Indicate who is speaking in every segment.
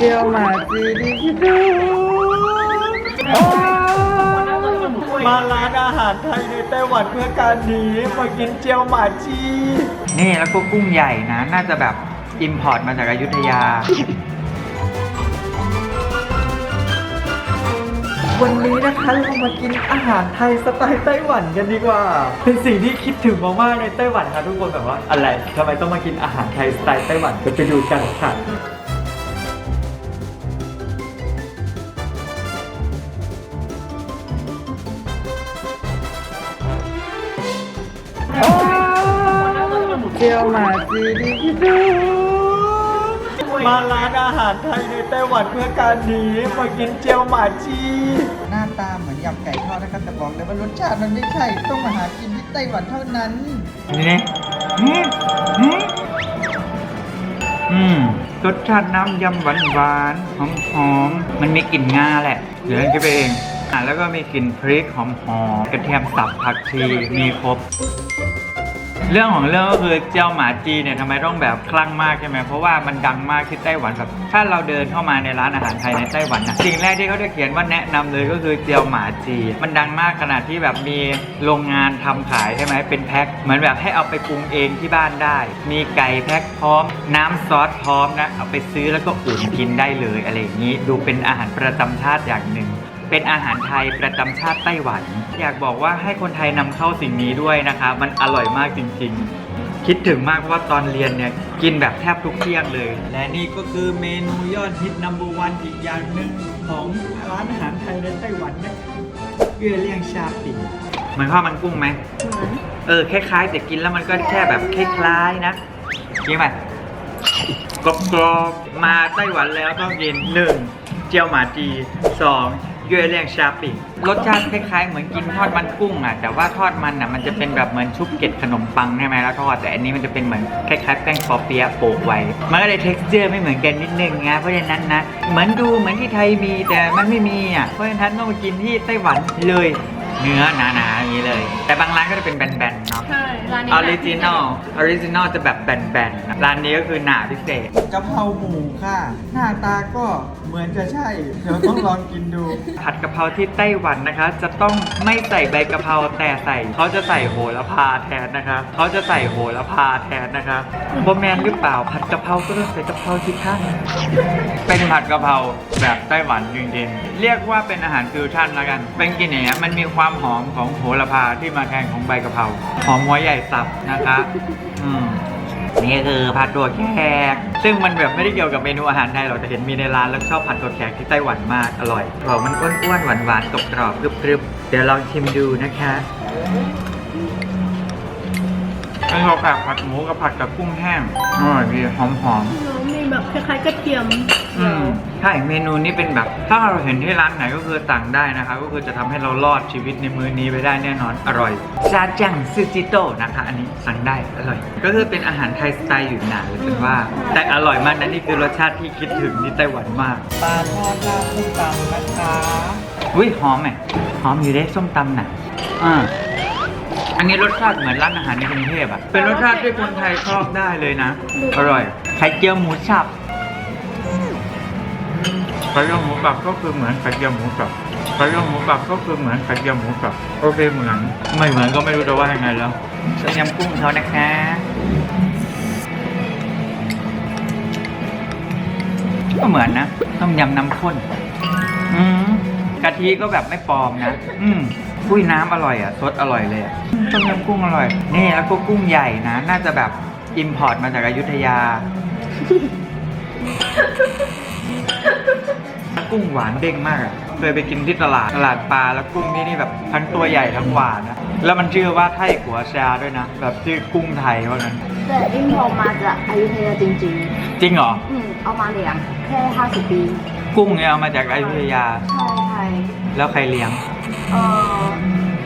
Speaker 1: เจียวหมาจีดีที่ดูมาร้านอาหารไทยในไต้หวันเพื่อการนี้มากินเจียวหมาจีนี่แล้วก็กุ้งใหญ่นะ น่าจะแบบอิมพอร์ตมาจากอยุธยา วันนี้นะคะเรามากินอาหารไทยสไตล์ไต้หวันกันดีกว่า เป็นสิ่งที่คิดถึงมากๆในไต้หวันค่ะทุกคนแบบว่าอะไรทำไมต้องมากินอาหารไทยสไตล์ไต้หวันก็ไปดูกันค่ะ เจียวหมาจีดีที่ดูมาร้านอาหารไทยในไต้หวันเพื่อการนี้มากินเจียวหมาจี
Speaker 2: หน้าตาเหมือนยำไก่ทอดนะครับแต่บอกเลยว่ารสชาติมันไม่ใช่ต้องมาหากินที่ไต้หวันเท่านั้น
Speaker 1: นี่นี่นี่อืมรสชาติน้ำยำหวานหวานหอมหอมๆมันมีกลิ่นงาแหละเดี๋ยวจะไปเองอะแล้วก็มีกลิ่นพริกหอมหอมๆกระเทียมสับผักชีมีครบ เรื่องของเรื่องก็คือเจ้าหมาจีเนี่ยทำไมต้องแบบคลั่งมากใช่ไหมเพราะว่ามันดังมากที่ไต้หวันแบบถ้าเราเดินเข้ามาในร้านอาหารไทยในไต้หวันนะสิ่งแรกที่เขาจะเขียนว่าแนะนำเลยก็คือเจียวหมาจี มันดังมากขนาดที่แบบมีโรงงานทำขายใช่ไหมเป็นแพ็คเหมือนแบบให้เอาไปปรุงเองที่บ้านได้ มีไก่แพ็คพร้อม น้ำซอสพร้อมนะเอาไปซื้อแล้วก็อุ่นกินได้เลยอะไรอย่างนี้ ดูเป็นอาหารประจำชาติอย่างหนึ่งเป็นอาหารไทยประจำชาติไต้หวัน อยากบอกว่าให้คนไทยนำเข้าสิ่งนี้ด้วยนะคะมันอร่อยมากจริงๆ คิดถึงมากเพราะว่าตอนเรียนเนี่ยกินแบบแทบทุกเที่ยงเลย และนี่ก็คือเมนูยอดฮิตนัมเบอร์วันอีกอย่างหนึ่งของร้านอาหารไทยในไต้หวันนะคะเยื่อเลี่ยงชาปิ่งเหมือนข้าวมันกุ้งไหมเออคล้ายๆแต่กินแล้วมันก็แค่แบบคล้ายๆนะกินไหมกรอบๆมาไต้หวันแล้วต้องกินหนึ่งเจียวหมาจีสอง เยื่อเลี่ยงชาปิ่งรสชาติคล้ายๆ เหมือนกินทอดมันกุ้งอะแต่ว่าทอดมันอะมันจะเป็นแบบเหมือนชุบเกล็ดขนมปังใช่ไหมแล้วทอดแต่อันนี้มันจะเป็นเหมือนคล้ายๆแป้งปอเปี๊ยะโปะไว้มันก็เลย texture ไม่เหมือนกันนิดนึงนะเพราะฉะนั้นนะเหมือนดูเหมือนที่ไทยมีแต่มันไม่มีอะเพราะฉะนั้นต้องมากินที่ไต้หวันเลยเนื้อหนาๆอย่างนี้เลย แต่บางร้านก็จะเป็นแบนๆเนาะ
Speaker 3: ใช่ร้านนี้
Speaker 1: ออริจินอลออริจินอลจะแบบแบนๆนะร้านนี้ก็คือหนาพิเศษ
Speaker 2: กะเพราหมูค่ะ หน้าตาก็เหมือนจะใช่ เดี๋ยวต้องลองกินดู
Speaker 1: ผัดกะเพราที่ไต้หวันนะคะ จะต้องไม่ใส่ใบกะเพราแต่ใส่ เขาจะใส่โหระพาแทนนะคะ เขาจะใส่โหระพาแทนนะคะโบแมนหรือเปล่าผัดกะเพราก็ต้องใส่กะเพราสิคะเป็นผัดกะเพราแบบไต้หวันจริงๆ เรียกว่าเป็นอาหารฟิวชั่นแล้วกัน เป็นกินอย่างเงี้ยมันมีความหอมของโหระพาที่มาแทนของใบกะเพราหอมหัวใหญ่สับนะคะ อืม นี่คือผัดตัวแขก ซึ่งมันแบบไม่ได้เกี่ยวกับเมนูอาหารไทยหรอกแต่เห็นมีในร้านแล้วชอบผัดตัวแขกที่ไต้หวันมากอร่อยกรอบมันอ้วนๆหวานๆกรอบๆกรึบๆเดี๋ยวลองชิมดูนะคะเป็นตัวแขกผัดหมูกับผัดกับกุ้งแห้งอร่อยดีหอมๆ
Speaker 3: คล้ายๆกระเทียม
Speaker 1: อืมใช่เมนูนี้เป็นแบบ ถ้าเราเห็นที่ร้านไหนก็คือสั่งได้นะคะก็คือจะทำให้เรารอดชีวิตในมื้อนี้ไปได้แน่นอนอร่อยซาจังซูจิโตะนะคะ อันนี้สั่งได้อร่อย ก็คือเป็นอาหารไทยสไตล์อยู่นานเลยเป็นว่า แต่อร่อยมากนะนี่คือรสชาติที่คิดถึงที่ไต้หวันมาก
Speaker 2: ปลาทอดราดส้มตำนะคะ
Speaker 1: อุ้ยหอมไหมหอมอยู่ได้ส้มตำน่ะอ่าอันนี้รสชาติเหมือนร้านอาหารในกรุงเทพอะเป็นรสชาติที่คนไทยชอบได้เลยนะ อร่อย ไข่เจียวหมูสับไข่เจียวหมูสับก็คือเหมือนไข่เจียวหมูสับไข่เจียวหมูสับก็คือเหมือนไข่เจียวหมูสับโอเคเหมือนไม่เหมือนก็ไม่รู้จะว่ายังไงแล้วต้มยำกุ้งเขานะคะก็เหมือนนะต้มยำน้ำข้นอืมกะทิก็แบบไม่ปลอมนะ อืมกุ้ยน้ำอร่อยอะสดอร่อยเลยอะต้มยำกุ้งอร่อย นี่แล้วก็กุ้งใหญ่นะ น่าจะแบบอิมพอร์ตมาจากอยุธยา กุ้งหวานเด้งมากอะเคยไปกินที่ตลาดตลาดปลาแล้วกุ้งที่นี่แบบทั้งตัวใหญ่ทั้งหวานนะแล้วมันชื่อว่าไทกัวชาด้วยนะแบบชื่อกุ้งไทยว่างั้น
Speaker 4: แต่อิมพอร์ตมาจากอยุธยาจริง
Speaker 1: จริงเหรอ
Speaker 4: ๆ อืมเอามาเลี้ยงแค่50ปี
Speaker 1: กุ้งเนี่ยเอามาจากอยุธยา
Speaker 4: ใช่ใช่
Speaker 1: แล้วใครเลี้ยง
Speaker 4: เอ่อ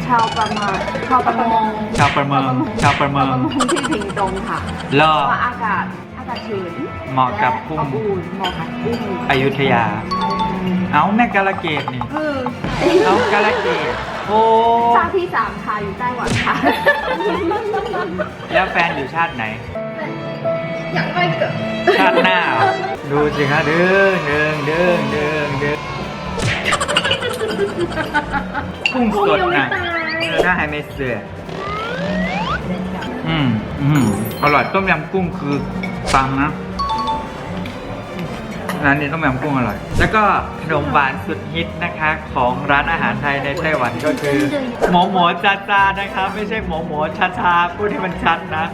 Speaker 4: ชาวประมงชาวประมง
Speaker 1: ชาวประมงชาวประมง
Speaker 4: ชาวประมงที่พิงตงค่ะ
Speaker 1: แล้
Speaker 4: เพ
Speaker 1: ว
Speaker 4: ราะว่าอากาศ อากาศชื้น
Speaker 1: เหมาะกับกุ้ง
Speaker 4: และอบอุ่นเหมาะกับกุ้ง
Speaker 1: อยุธยา เอาแม่กาลเกตนี่
Speaker 4: เออ
Speaker 1: เอากาลเกตโอ้
Speaker 4: ชาติที่สามค่ะอยู่ไต้หวันค่ะ
Speaker 1: แล้วแฟนอยู่ชาติไหน
Speaker 4: ยังไม่เกิด
Speaker 1: ชชาติหน้าดูสิคะเด้อเดิงเดิงเดิงเดิงกุ้งสดนะเออถ้าให้ไม่เสืออืมอืมอร่อยต้มยำกุ้งคือ ฟังนะร้านนี้ต้มยำกุ้งอร่อย แล้วก็ขนมหวานสุดฮิตนะคะของร้านอาหารไทยในไต้หวันก็คือ หมอหมอจาจานะคะไม่ใช่หมอหมอชาชาพูดให้มันชัดนะ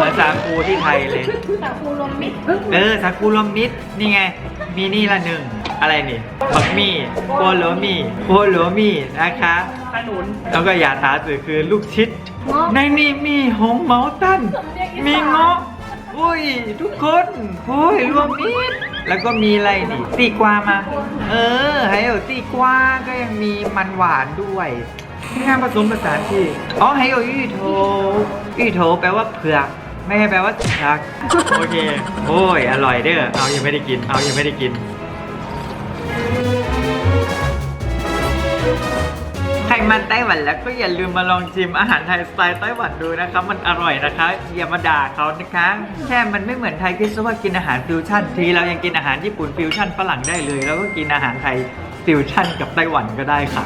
Speaker 1: ภาษาคูที่ไทยเลย
Speaker 4: สาคูรวมมิตร
Speaker 1: เออสาคูรวมมิตรนี่ไง มีนี่ละหนึ่งอะไรนี่บักมี่โปโลมี่โปโลมี่นะคะขนุนแล้วก็อย่าถาสื่อคือลูกชิดในนี่มีหงเมาตันมีเงาะ อุ้ย ทุกคนโอ้ยรวมมิตรแล้วก็มีอะไรนี่ตีกวามา เออไฮโอตีกวาก็ยังมีมันหวานด้วยงานผสมผสานที่อ๋อไฮโอยี่โถยี่โถแปลว่าเผือกไม่ใช่แปลว่าชัก โอเค โอ้ย อร่อยเด้อ เอายังไม่ได้กิน เอายังไม่ได้กิน ครมาไต้หวันแล้วก็อย่าลืมมาลองชิมอาหารไทยสไตล์ไต้หวันดูนะคะ มันอร่อยนะคะอย่ามาด่าเขานะคะแค่มันไม่เหมือนไทยคิดซะว่ากินอาหารฟิวชั่นทีเรายังกินอาหารญี่ปุ่นฟิวชั่นฝรั่งได้เลย แล้วก็กินอาหารไทยฟิวชั่นกับไต้หวันก็ได้ค่ะ